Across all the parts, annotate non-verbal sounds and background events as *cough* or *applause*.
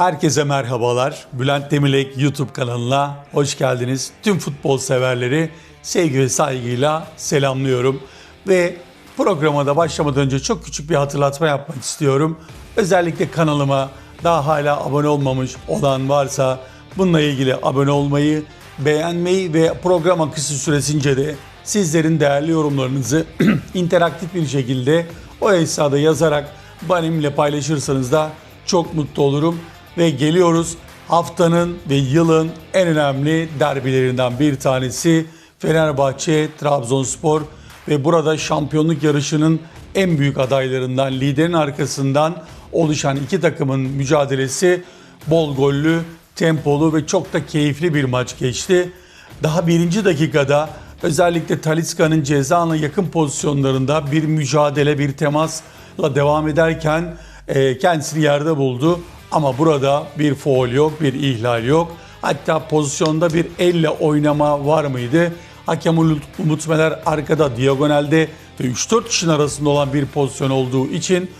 Herkese merhabalar. Bülent Demirlek YouTube kanalına hoş geldiniz. Tüm futbol severleri sevgi ve saygıyla selamlıyorum. Ve programa da başlamadan önce çok küçük bir hatırlatma yapmak istiyorum. Özellikle kanalıma daha hala abone olmamış olan varsa bununla ilgili abone olmayı, beğenmeyi ve program akışı süresince de sizlerin değerli yorumlarınızı *clears throat* interaktif bir şekilde o esnada yazarak benimle paylaşırsanız da çok mutlu olurum. Ve geliyoruz haftanın ve yılın en önemli derbilerinden bir tanesi Fenerbahçe Trabzonspor ve burada şampiyonluk yarışının en büyük adaylarından liderin arkasından oluşan iki takımın mücadelesi bol gollü, tempolu ve çok da keyifli bir maç geçti. Daha birinci dakikada özellikle Taliska'nın ceza yakın pozisyonlarında bir mücadele, bir temasla devam ederken e, kendisini yerde buldu. Ama burada bir foul yok, bir ihlal yok. Hatta pozisyonda bir elle oynama var mıydı? Hakem Umut Meler arkada diagonalde ve 3-4 kişinin arasında olan bir pozisyon olduğu için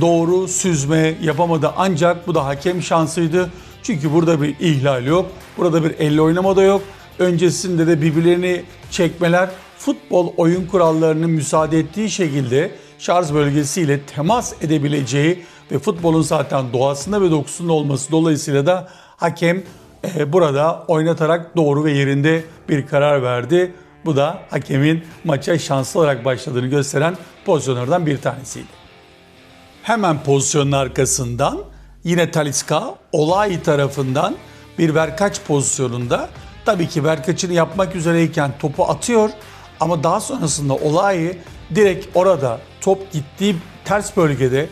doğru süzme yapamadı. Ancak bu da hakem şansıydı. Çünkü burada bir ihlal yok. Burada bir elle oynama da yok. Öncesinde de birbirlerini çekmeler futbol oyun kurallarının müsaade ettiği şekilde şarj bölgesiyle temas edebileceği ve futbolun zaten doğasında ve dokusunda olması dolayısıyla da hakem e, burada oynatarak doğru ve yerinde bir karar verdi. Bu da hakemin maça şanslı olarak başladığını gösteren pozisyonlardan bir tanesiydi. Hemen pozisyonun arkasından yine Taliska Olay tarafından bir verkaç pozisyonunda tabii ki verkaçını yapmak üzereyken topu atıyor ama daha sonrasında Olay'ı direkt orada top gittiği ters bölgede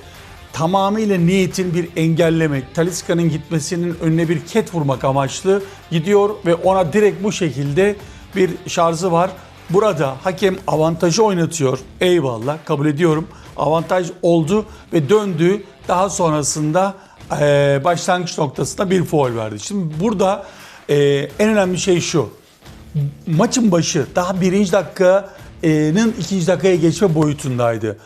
tamamıyla niyetin bir engellemek, Taliska'nın gitmesinin önüne bir ket vurmak amaçlı gidiyor ve ona direkt bu şekilde bir şarjı var. Burada hakem avantajı oynatıyor. Eyvallah kabul ediyorum. Avantaj oldu ve döndü. Daha sonrasında e, başlangıç noktasında bir foul verdi. Şimdi burada e, en önemli şey şu. Maçın başı daha birinci dakikanın ikinci dakikaya geçme boyutundaydı.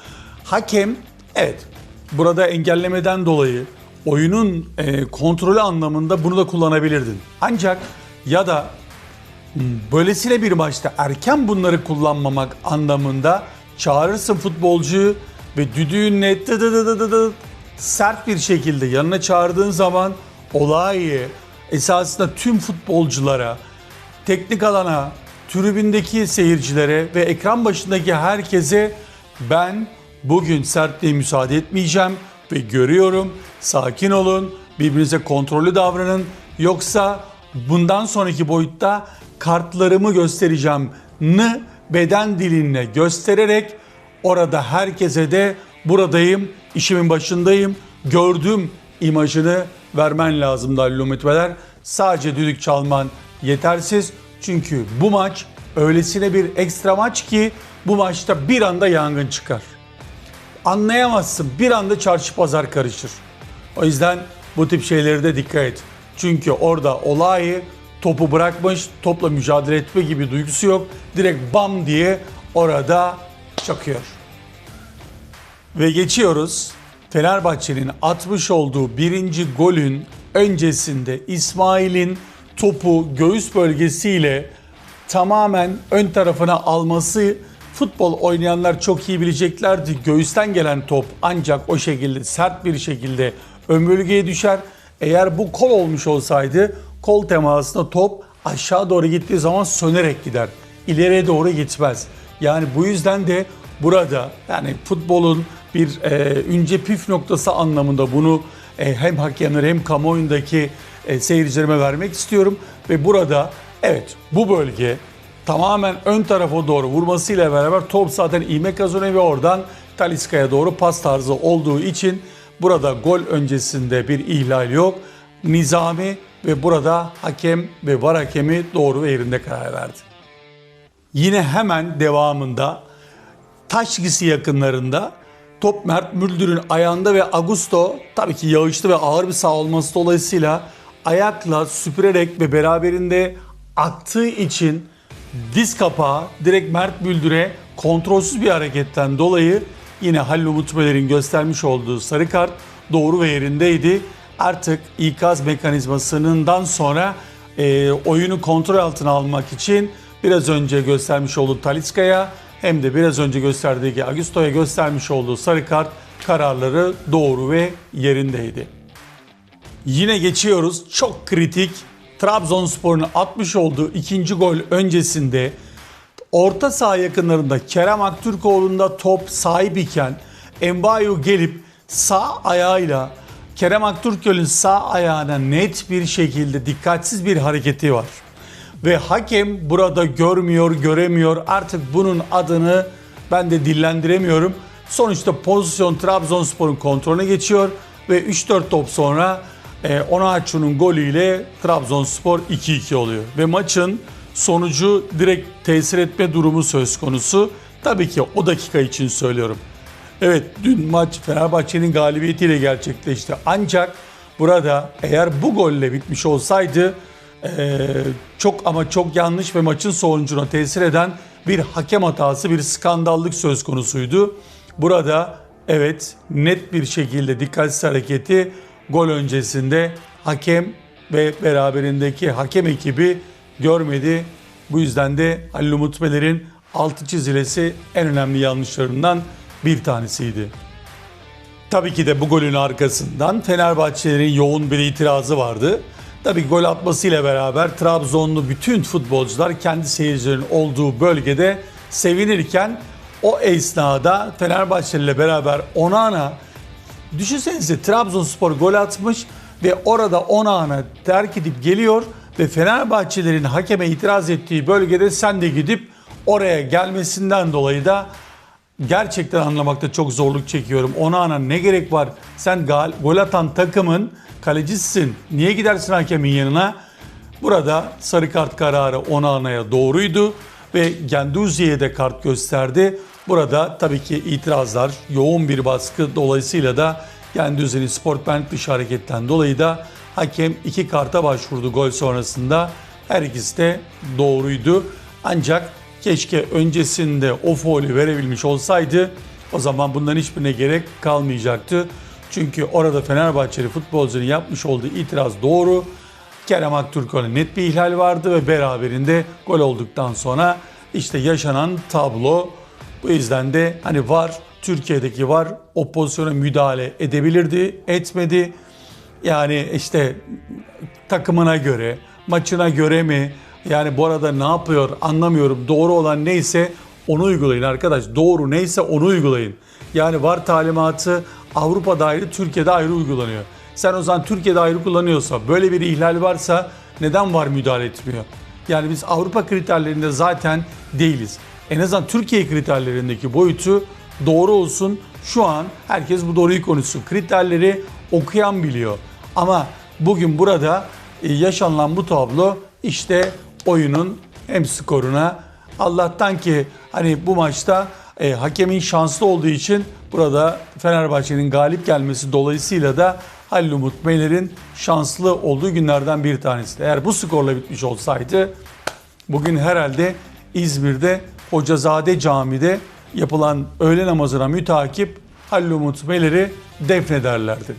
Hakem evet burada engellemeden dolayı oyunun e, kontrolü anlamında bunu da kullanabilirdin. Ancak ya da böylesine bir maçta erken bunları kullanmamak anlamında çağırırsın futbolcuyu ve düdüğünle dı dı dı dı dı dı sert bir şekilde yanına çağırdığın zaman olayı esasında tüm futbolculara, teknik alana, tribündeki seyircilere ve ekran başındaki herkese ben bugün sertliğe müsaade etmeyeceğim ve görüyorum. Sakin olun, birbirinize kontrollü davranın. Yoksa bundan sonraki boyutta kartlarımı göstereceğim nı beden dilinle göstererek orada herkese de buradayım, işimin başındayım, gördüm imajını vermen lazım Dalil Ümitveler. Sadece düdük çalman yetersiz. Çünkü bu maç öylesine bir ekstra maç ki bu maçta bir anda yangın çıkar. Anlayamazsın. Bir anda çarşı pazar karışır. O yüzden bu tip şeylere de dikkat et. Çünkü orada olayı topu bırakmış, topla mücadele etme gibi duygusu yok. Direkt bam diye orada çakıyor. Ve geçiyoruz. Fenerbahçe'nin atmış olduğu birinci golün öncesinde İsmail'in topu göğüs bölgesiyle tamamen ön tarafına alması futbol oynayanlar çok iyi bileceklerdi. Göğüsten gelen top ancak o şekilde sert bir şekilde ön bölgeye düşer. Eğer bu kol olmuş olsaydı kol temasında top aşağı doğru gittiği zaman sönerek gider. İleriye doğru gitmez. Yani bu yüzden de burada yani futbolun bir e, ince püf noktası anlamında bunu e, hem hakemlere hem kamuoyundaki e, seyircilerime vermek istiyorum. Ve burada evet bu bölge tamamen ön tarafa doğru vurmasıyla beraber top zaten ivme kazanıyor ve oradan Taliska'ya doğru pas tarzı olduğu için burada gol öncesinde bir ihlal yok. Nizami ve burada hakem ve var hakemi doğru ve yerinde karar verdi. Yine hemen devamında Taşgisi yakınlarında top Mert Müldür'ün ayağında ve Augusto tabii ki yağışlı ve ağır bir sağ olması dolayısıyla ayakla süpürerek ve beraberinde attığı için diz kapağı direkt Mert Müldür'e kontrolsüz bir hareketten dolayı yine Halil Umut Meler'in göstermiş olduğu sarı kart doğru ve yerindeydi. artık ikaz mekanizmasından sonra e, oyunu kontrol altına almak için biraz önce göstermiş olduğu Taliska'ya hem de biraz önce gösterdiği Augusto'ya göstermiş olduğu sarı kart kararları doğru ve yerindeydi. Yine geçiyoruz. Çok kritik. Trabzonspor'un atmış olduğu ikinci gol öncesinde orta saha yakınlarında Kerem Aktürkoğlu'nda top sahip iken Embayu gelip sağ ayağıyla Kerem Aktürkoğlu'nun sağ ayağına net bir şekilde dikkatsiz bir hareketi var. Ve hakem burada görmüyor, göremiyor. Artık bunun adını ben de dillendiremiyorum. Sonuçta pozisyon Trabzonspor'un kontrolüne geçiyor ve 3-4 top sonra e, Onaçu'nun golüyle Trabzonspor 2-2 oluyor. Ve maçın sonucu direkt tesir etme durumu söz konusu. Tabii ki o dakika için söylüyorum. Evet dün maç Fenerbahçe'nin galibiyetiyle gerçekleşti. Ancak burada eğer bu golle bitmiş olsaydı e, çok ama çok yanlış ve maçın sonucuna tesir eden bir hakem hatası, bir skandallık söz konusuydu. Burada evet net bir şekilde dikkatsiz hareketi gol öncesinde hakem ve beraberindeki hakem ekibi görmedi. Bu yüzden de Halil Umut Meler'in altı çizilesi en önemli yanlışlarından bir tanesiydi. Tabii ki de bu golün arkasından Fenerbahçelerin yoğun bir itirazı vardı. Tabii gol atmasıyla beraber Trabzonlu bütün futbolcular kendi seyircilerin olduğu bölgede sevinirken o esnada Fenerbahçe ile beraber Onana düşünsenize Trabzonspor gol atmış ve orada Onana terk edip geliyor ve Fenerbahçelerin hakeme itiraz ettiği bölgede sen de gidip oraya gelmesinden dolayı da gerçekten anlamakta çok zorluk çekiyorum. Onana ne gerek var? Sen gal, gol atan takımın kalecisisin. Niye gidersin hakemin yanına? Burada sarı kart kararı Onana'ya doğruydu ve Genduzi'ye de kart gösterdi. Burada tabii ki itirazlar, yoğun bir baskı dolayısıyla da Genduzi'nin sportmenlik dışı hareketten dolayı da hakem iki karta başvurdu gol sonrasında. Her ikisi de doğruydu. Ancak keşke öncesinde o faulü verebilmiş olsaydı o zaman bunların hiçbirine gerek kalmayacaktı. Çünkü orada Fenerbahçeli futbolcunun yapmış olduğu itiraz doğru. Kerem Aktürkoğlu'nun net bir ihlal vardı ve beraberinde gol olduktan sonra işte yaşanan tablo. Bu yüzden de hani var Türkiye'deki var o pozisyona müdahale edebilirdi, etmedi. Yani işte takımına göre, maçına göre mi? Yani bu arada ne yapıyor anlamıyorum. Doğru olan neyse onu uygulayın arkadaş. Doğru neyse onu uygulayın. Yani var talimatı Avrupa'da ayrı, Türkiye'de ayrı uygulanıyor. Sen o zaman Türkiye'de ayrı kullanıyorsa, böyle bir ihlal varsa neden var müdahale etmiyor? Yani biz Avrupa kriterlerinde zaten değiliz. En azından Türkiye kriterlerindeki boyutu doğru olsun. Şu an herkes bu doğruyu konuşsun. Kriterleri okuyan biliyor. Ama bugün burada e, yaşanılan bu tablo işte oyunun hem skoruna Allah'tan ki hani bu maçta e, hakemin şanslı olduğu için burada Fenerbahçe'nin galip gelmesi dolayısıyla da Halil Umut Beyler'in şanslı olduğu günlerden bir tanesi. Eğer bu skorla bitmiş olsaydı bugün herhalde İzmir'de Hocazade Camii'de yapılan öğle namazına mütakip Halil Umut Beyler'i defnederlerdi.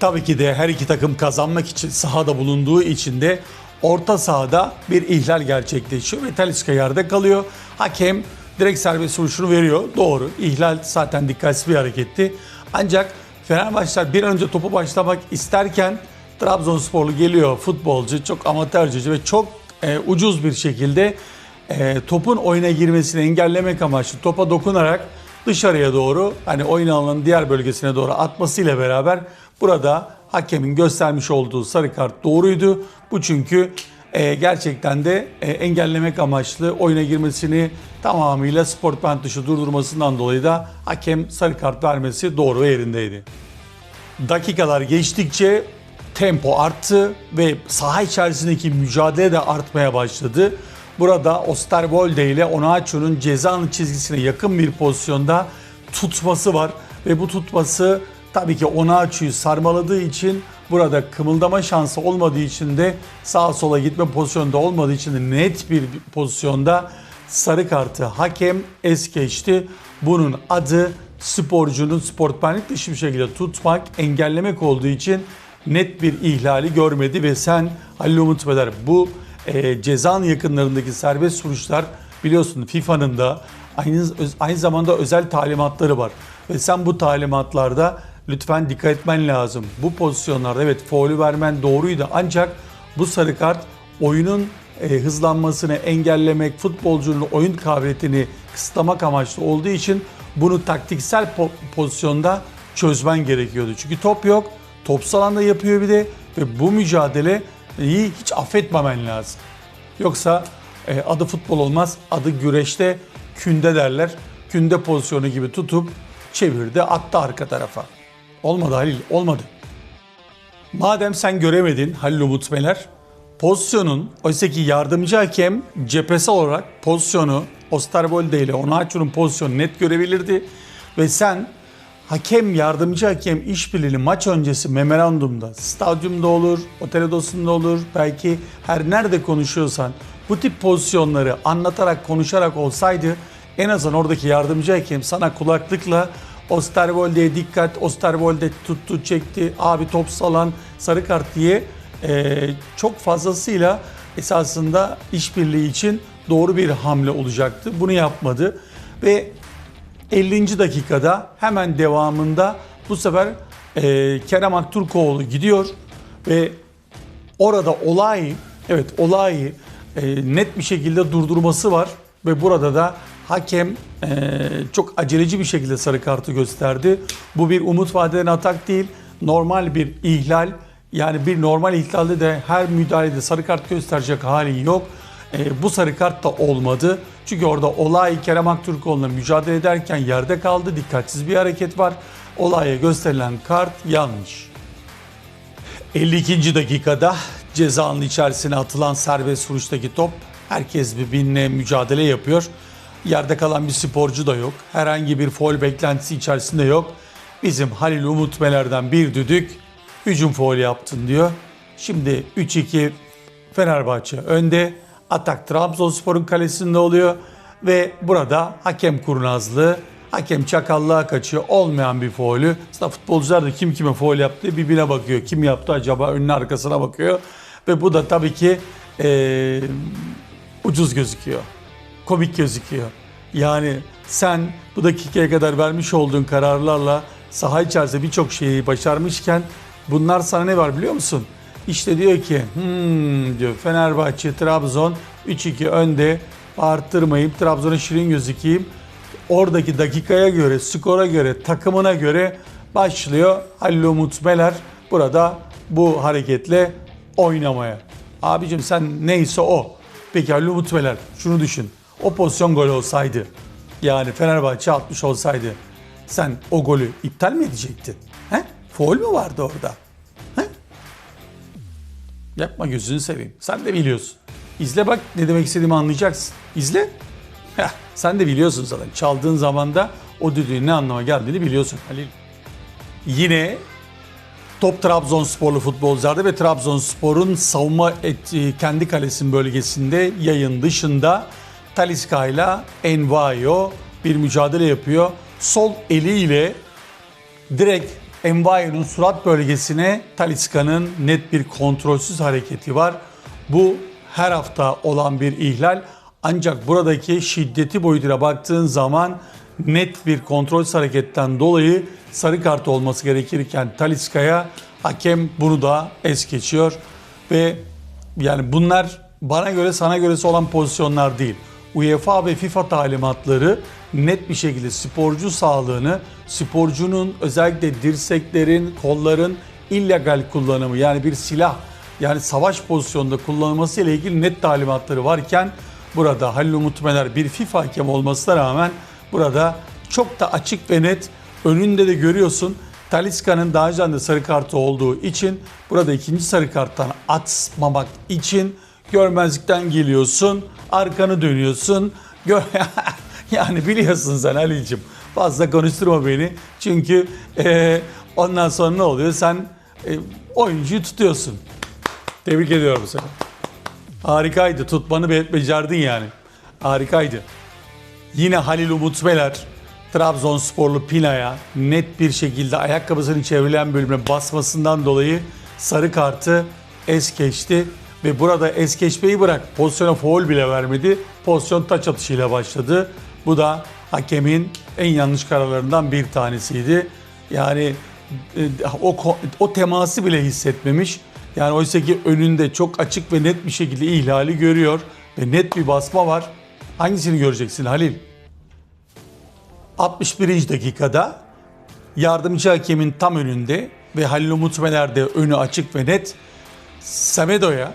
Tabii ki de her iki takım kazanmak için sahada bulunduğu için de orta sahada bir ihlal gerçekleşiyor ve Talisca yerde kalıyor. Hakem direkt serbest vuruşunu veriyor. Doğru. İhlal zaten dikkatsiz bir hareketti. Ancak Fenerbahçeler bir an önce topu başlamak isterken Trabzonsporlu geliyor futbolcu çok amatörce ve çok e, ucuz bir şekilde e, topun oyuna girmesini engellemek amaçlı topa dokunarak dışarıya doğru hani oyun alanının diğer bölgesine doğru atmasıyla beraber burada hakemin göstermiş olduğu sarı kart doğruydu. Bu çünkü e, gerçekten de e, engellemek amaçlı oyuna girmesini tamamıyla sportmen dışı durdurmasından dolayı da hakem sarı kart vermesi doğru ve yerindeydi. Dakikalar geçtikçe tempo arttı ve saha içerisindeki mücadele de artmaya başladı. Burada Osterwolde ile Onaçu'nun ceza çizgisine yakın bir pozisyonda tutması var ve bu tutması tabii ki Onaçu'yu sarmaladığı için burada kımıldama şansı olmadığı için de sağa sola gitme pozisyonda olmadığı için de net bir pozisyonda sarı kartı hakem es geçti. Bunun adı sporcunun sportmenlik dışı bir şekilde tutmak, engellemek olduğu için net bir ihlali görmedi ve sen Halil Umut Meler bu e, cezanın yakınlarındaki serbest vuruşlar biliyorsun FIFA'nın da aynı, aynı zamanda özel talimatları var. Ve sen bu talimatlarda lütfen dikkat etmen lazım. Bu pozisyonlarda evet faulü vermen doğruydu ancak bu sarı kart oyunun e, hızlanmasını engellemek, futbolcunun oyun kabiliyetini kısıtlamak amaçlı olduğu için bunu taktiksel po- pozisyonda çözmen gerekiyordu. Çünkü top yok, topsal alanda yapıyor bir de ve bu mücadeleyi hiç affetmemen lazım. Yoksa e, adı futbol olmaz, adı güreşte künde derler. Künde pozisyonu gibi tutup çevirdi, attı arka tarafa. Olmadı Halil, olmadı. Madem sen göremedin Halil Umut Meler, pozisyonun oysa ki yardımcı hakem cephesel olarak pozisyonu Osterwolde ile Onaçu'nun pozisyonu net görebilirdi ve sen hakem yardımcı hakem işbirliği maç öncesi memorandumda, stadyumda olur, otel odasında olur, belki her nerede konuşuyorsan bu tip pozisyonları anlatarak konuşarak olsaydı en azından oradaki yardımcı hakem sana kulaklıkla Osterwolde'ye dikkat, Osterwolde tuttu çekti, abi top salan sarı kart diye e, çok fazlasıyla esasında işbirliği için doğru bir hamle olacaktı. Bunu yapmadı ve 50. dakikada hemen devamında bu sefer e, Kerem Aktürkoğlu gidiyor ve orada olay evet olayı e, net bir şekilde durdurması var ve burada da hakem e, çok aceleci bir şekilde sarı kartı gösterdi. Bu bir umut vadeden atak değil, normal bir ihlal. Yani bir normal ihlalde de her müdahalede sarı kart gösterecek hali yok. E, bu sarı kart da olmadı. Çünkü orada olay Kerem Aktürkoğlu'na mücadele ederken yerde kaldı. Dikkatsiz bir hareket var. Olaya gösterilen kart yanlış. 52. dakikada cezanın içerisine atılan serbest vuruştaki top herkes birbirine mücadele yapıyor. Yerde kalan bir sporcu da yok. Herhangi bir foul beklentisi içerisinde yok. Bizim Halil Umut Meler'den bir düdük hücum foul yaptın diyor. Şimdi 3-2 Fenerbahçe önde. Atak Trabzonspor'un kalesinde oluyor ve burada hakem kurnazlığı, hakem çakallığa kaçıyor. Olmayan bir faulü. Aslında futbolcular da kim kime faul yaptı birbirine bakıyor. Kim yaptı acaba önüne arkasına bakıyor. Ve bu da tabii ki eee, ucuz gözüküyor. Komik gözüküyor. Yani sen bu dakikaya kadar vermiş olduğun kararlarla saha içerisinde birçok şeyi başarmışken bunlar sana ne var biliyor musun? İşte diyor ki hmm, diyor Fenerbahçe Trabzon 3-2 önde arttırmayayım Trabzon'a şirin gözükeyim. Oradaki dakikaya göre, skora göre, takımına göre başlıyor Halil Umut Meler burada bu hareketle oynamaya. Abicim sen neyse o. Peki Halil Umut Meler şunu düşün. O pozisyon gol olsaydı yani Fenerbahçe atmış olsaydı sen o golü iptal mi edecektin? He? Foul mü vardı orada? Yapma gözünü seveyim. Sen de biliyorsun. İzle bak ne demek istediğimi anlayacaksın. İzle. Heh, sen de biliyorsun zaten. Çaldığın zaman da o düdüğün ne anlama geldiğini biliyorsun Halil. Yine top Trabzonsporlu futbolcularda ve Trabzonspor'un savunma ettiği kendi kalesinin bölgesinde yayın dışında Talisca ile Envayo bir mücadele yapıyor. Sol eliyle direkt Envayo'nun surat bölgesine Talisca'nın net bir kontrolsüz hareketi var. Bu her hafta olan bir ihlal. Ancak buradaki şiddeti boyutuna baktığın zaman net bir kontrolsüz hareketten dolayı sarı kart olması gerekirken Talisca'ya hakem bunu da es geçiyor. Ve yani bunlar bana göre sana göresi olan pozisyonlar değil. UEFA ve FIFA talimatları net bir şekilde sporcu sağlığını, sporcunun özellikle dirseklerin, kolların illegal kullanımı yani bir silah yani savaş pozisyonunda kullanılması ile ilgili net talimatları varken burada Halil Umut Meler bir FIFA hakemi olmasına rağmen burada çok da açık ve net önünde de görüyorsun Talisca'nın daha önce de sarı kartı olduğu için burada ikinci sarı karttan atmamak için görmezlikten geliyorsun, arkanı dönüyorsun. Gör *laughs* *laughs* yani biliyorsun sen Halil'cim fazla konuşturma beni. Çünkü e, ondan sonra ne oluyor? Sen e, oyuncuyu tutuyorsun. Tebrik ediyorum seni. Harikaydı. Tutmanı be- becerdin yani. Harikaydı. Yine Halil Umut Meler Trabzonsporlu Pina'ya net bir şekilde ayakkabısının çevrilen bölümüne basmasından dolayı sarı kartı es geçti ve burada es geçmeyi bırak pozisyona foul bile vermedi. Pozisyon taç atışıyla başladı. Bu da hakemin en yanlış kararlarından bir tanesiydi. Yani e, o o teması bile hissetmemiş. Yani oysa ki önünde çok açık ve net bir şekilde ihlali görüyor ve net bir basma var. Hangisini göreceksin Halil? 61. dakikada yardımcı hakemin tam önünde ve Halil Umut Meler önü açık ve net Semedo'ya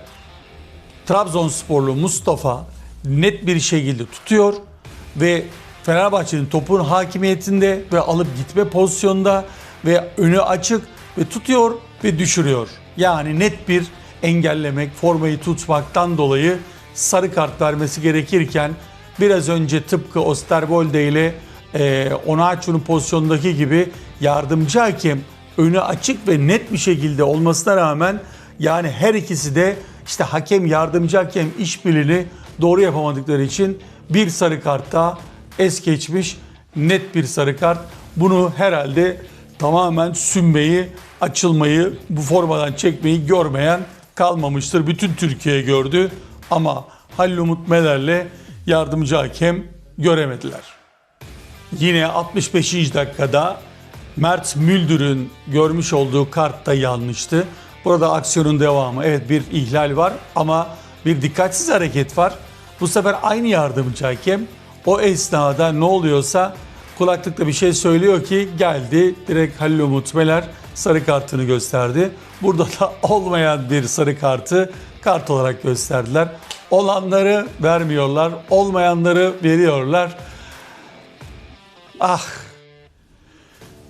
Trabzonsporlu Mustafa net bir şekilde tutuyor ve Fenerbahçe'nin topun hakimiyetinde ve alıp gitme pozisyonda ve önü açık ve tutuyor ve düşürüyor. Yani net bir engellemek, formayı tutmaktan dolayı sarı kart vermesi gerekirken biraz önce tıpkı Osterwolde ile e, Onaçu'nun pozisyondaki gibi yardımcı hakem önü açık ve net bir şekilde olmasına rağmen yani her ikisi de işte hakem yardımcı hakem işbirliğini doğru yapamadıkları için bir sarı kartta es geçmiş net bir sarı kart. Bunu herhalde tamamen sünmeyi, açılmayı, bu formadan çekmeyi görmeyen kalmamıştır. Bütün Türkiye gördü ama Halil Umut Meler'le yardımcı hakem göremediler. Yine 65. dakikada Mert Müldür'ün görmüş olduğu kart da yanlıştı. Burada aksiyonun devamı. Evet bir ihlal var ama bir dikkatsiz hareket var. Bu sefer aynı yardımcı hakem o esnada ne oluyorsa kulaklıkta bir şey söylüyor ki geldi direkt Halil Umut Meler sarı kartını gösterdi. Burada da *laughs* olmayan bir sarı kartı kart olarak gösterdiler. Olanları vermiyorlar, olmayanları veriyorlar. Ah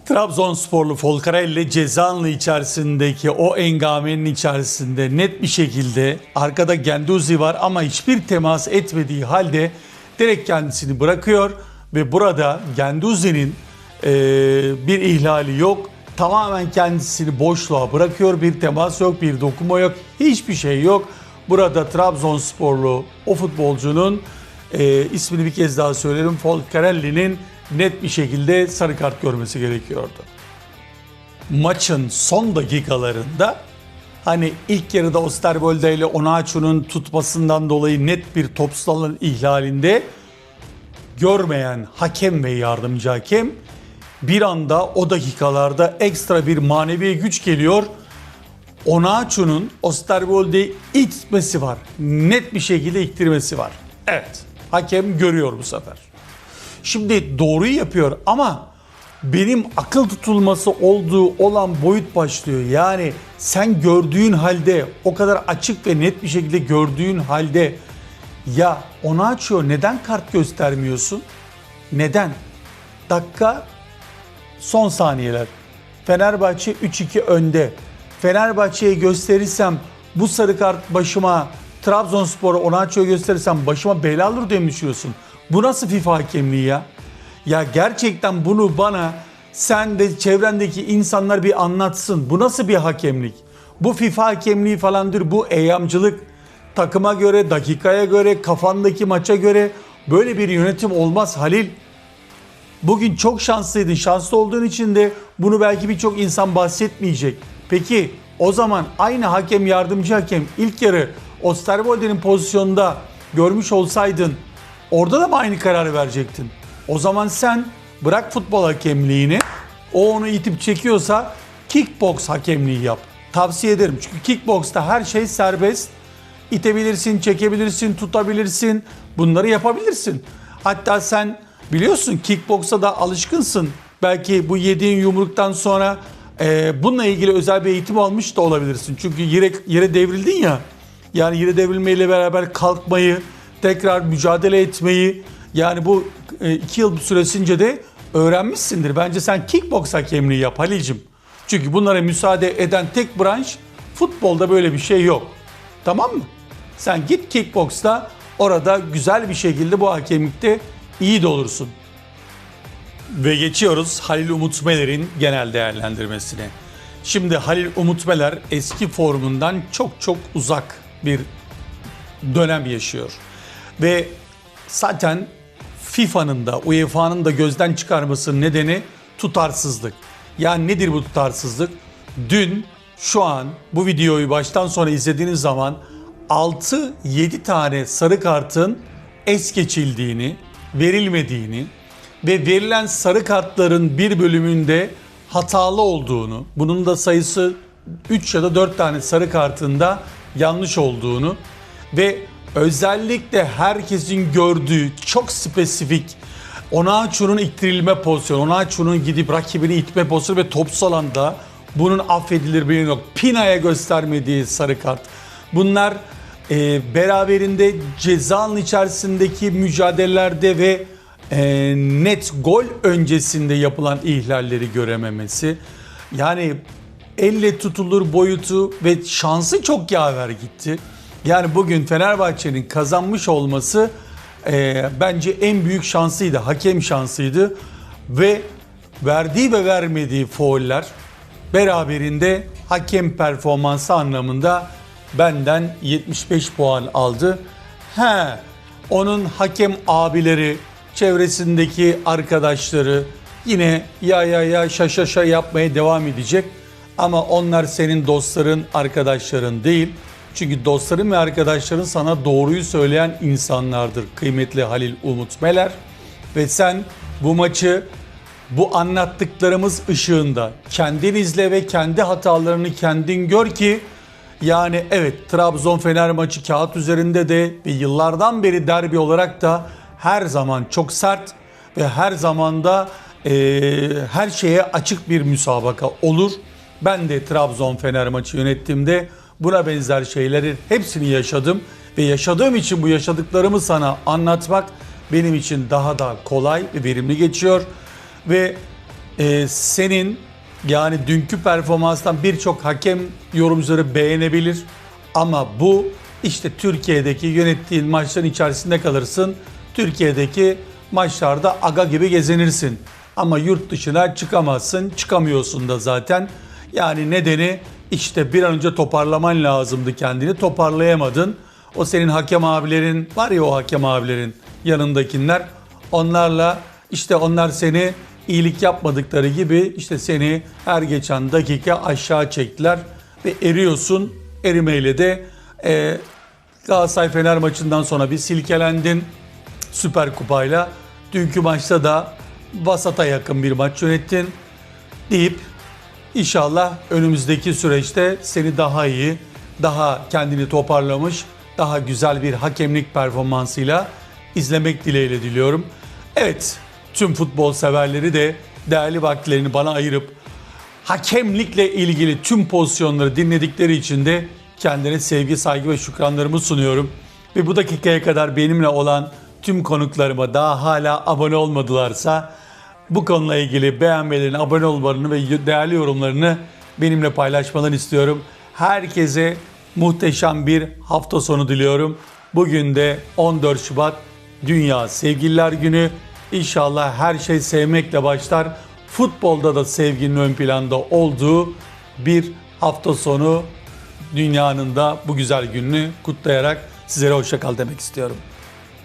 Trabzonsporlu Folcarelli cezanlı içerisindeki o engamenin içerisinde net bir şekilde arkada Genduzi var ama hiçbir temas etmediği halde direkt kendisini bırakıyor ve burada Genduzi'nin e, bir ihlali yok. Tamamen kendisini boşluğa bırakıyor. Bir temas yok, bir dokunma yok, hiçbir şey yok. Burada Trabzonsporlu o futbolcunun e, ismini bir kez daha söylerim. Folcarelli'nin net bir şekilde sarı kart görmesi gerekiyordu. Maçın son dakikalarında hani ilk yarıda Osterwolde ile Onaçu'nun tutmasından dolayı net bir topsal ihlalinde görmeyen hakem ve yardımcı hakem bir anda o dakikalarda ekstra bir manevi güç geliyor. Onaçu'nun Osterwolde'yi itmesi var. Net bir şekilde iktirmesi var. Evet. Hakem görüyor bu sefer. Şimdi doğruyu yapıyor ama benim akıl tutulması olduğu olan boyut başlıyor. Yani sen gördüğün halde o kadar açık ve net bir şekilde gördüğün halde ya onu açıyor neden kart göstermiyorsun? Neden? Dakika son saniyeler. Fenerbahçe 3-2 önde. Fenerbahçe'ye gösterirsem bu sarı kart başıma Trabzonspor'a Onaço'ya gösterirsem başıma bela olur diye mi düşünüyorsun? Bu nasıl FIFA hakemliği ya? Ya gerçekten bunu bana sen de çevrendeki insanlar bir anlatsın. Bu nasıl bir hakemlik? Bu FIFA hakemliği falandır. Bu eyyamcılık. Takıma göre, dakikaya göre, kafandaki maça göre böyle bir yönetim olmaz Halil. Bugün çok şanslıydın. Şanslı olduğun için de bunu belki birçok insan bahsetmeyecek. Peki o zaman aynı hakem yardımcı hakem ilk yarı Osterwolde'nin pozisyonunda görmüş olsaydın orada da aynı kararı verecektin? O zaman sen bırak futbol hakemliğini o onu itip çekiyorsa kickbox hakemliği yap. Tavsiye ederim çünkü kickboxta her şey serbest. İtebilirsin, çekebilirsin, tutabilirsin. Bunları yapabilirsin. Hatta sen biliyorsun kickboksa da alışkınsın. Belki bu yediğin yumruktan sonra e, bununla ilgili özel bir eğitim almış da olabilirsin. Çünkü yere, yere devrildin ya. Yani yere devrilmeyle beraber kalkmayı, tekrar mücadele etmeyi yani bu e, iki yıl süresince de öğrenmişsindir. Bence sen kickbox hakemliği yap Halil'cim. Çünkü bunlara müsaade eden tek branş futbolda böyle bir şey yok. Tamam mı? Sen git kickboxta orada güzel bir şekilde bu hakemlikte iyi de olursun. Ve geçiyoruz Halil Umut Meler'in genel değerlendirmesine. Şimdi Halil Umut Meler eski formundan çok çok uzak bir dönem yaşıyor. Ve zaten FIFA'nın da UEFA'nın da gözden çıkarmasının nedeni tutarsızlık. Yani nedir bu tutarsızlık? Dün şu an bu videoyu baştan sona izlediğiniz zaman 6-7 tane sarı kartın es geçildiğini, verilmediğini ve verilen sarı kartların bir bölümünde hatalı olduğunu, bunun da sayısı 3 ya da 4 tane sarı kartında yanlış olduğunu ve özellikle herkesin gördüğü çok spesifik Onaçu'nun ittirilme pozisyonu, Onaçu'nun gidip rakibini itme pozisyonu ve topsuz alanda bunun affedilir bir yok. Pina'ya göstermediği sarı kart. Bunlar e, beraberinde cezanın içerisindeki mücadelelerde ve e, net gol öncesinde yapılan ihlalleri görememesi. Yani elle tutulur boyutu ve şansı çok yaver gitti. Yani bugün Fenerbahçe'nin kazanmış olması e, bence en büyük şansıydı. Hakem şansıydı. Ve verdiği ve vermediği fauller beraberinde hakem performansı anlamında benden 75 puan aldı. He, onun hakem abileri, çevresindeki arkadaşları yine ya ya ya şaşa şa yapmaya devam edecek. Ama onlar senin dostların, arkadaşların değil. Çünkü dostların ve arkadaşların sana doğruyu söyleyen insanlardır kıymetli Halil Umut Meler. Ve sen bu maçı bu anlattıklarımız ışığında kendin izle ve kendi hatalarını kendin gör ki yani evet Trabzon Fener maçı kağıt üzerinde de ve yıllardan beri derbi olarak da her zaman çok sert ve her zamanda e, her şeye açık bir müsabaka olur. Ben de Trabzon Fener maçı yönettiğimde buna benzer şeyleri hepsini yaşadım ve yaşadığım için bu yaşadıklarımı sana anlatmak benim için daha da kolay ve verimli geçiyor ve e, senin yani dünkü performanstan birçok hakem yorumcuları beğenebilir ama bu işte Türkiye'deki yönettiğin maçların içerisinde kalırsın. Türkiye'deki maçlarda aga gibi gezinirsin. Ama yurt dışına çıkamazsın. Çıkamıyorsun da zaten. Yani nedeni işte bir an önce toparlaman lazımdı kendini. Toparlayamadın. O senin hakem abilerin var ya o hakem abilerin yanındakiler. Onlarla işte onlar seni iyilik yapmadıkları gibi işte seni her geçen dakika aşağı çektiler ve eriyorsun. Erimeyle de e, Galatasaray Fener maçından sonra bir silkelendin Süper Kupayla. Dünkü maçta da vasata yakın bir maç yönettin deyip inşallah önümüzdeki süreçte seni daha iyi, daha kendini toparlamış, daha güzel bir hakemlik performansıyla izlemek dileğiyle diliyorum. Evet, tüm futbol severleri de değerli vakitlerini bana ayırıp hakemlikle ilgili tüm pozisyonları dinledikleri için de kendine sevgi, saygı ve şükranlarımı sunuyorum. Ve bu dakikaya kadar benimle olan tüm konuklarıma daha hala abone olmadılarsa bu konuyla ilgili beğenmelerini, abone olmalarını ve değerli yorumlarını benimle paylaşmalarını istiyorum. Herkese muhteşem bir hafta sonu diliyorum. Bugün de 14 Şubat Dünya Sevgililer Günü. İnşallah her şey sevmekle başlar. Futbolda da sevginin ön planda olduğu bir hafta sonu dünyanın da bu güzel gününü kutlayarak sizlere hoşça kal demek istiyorum.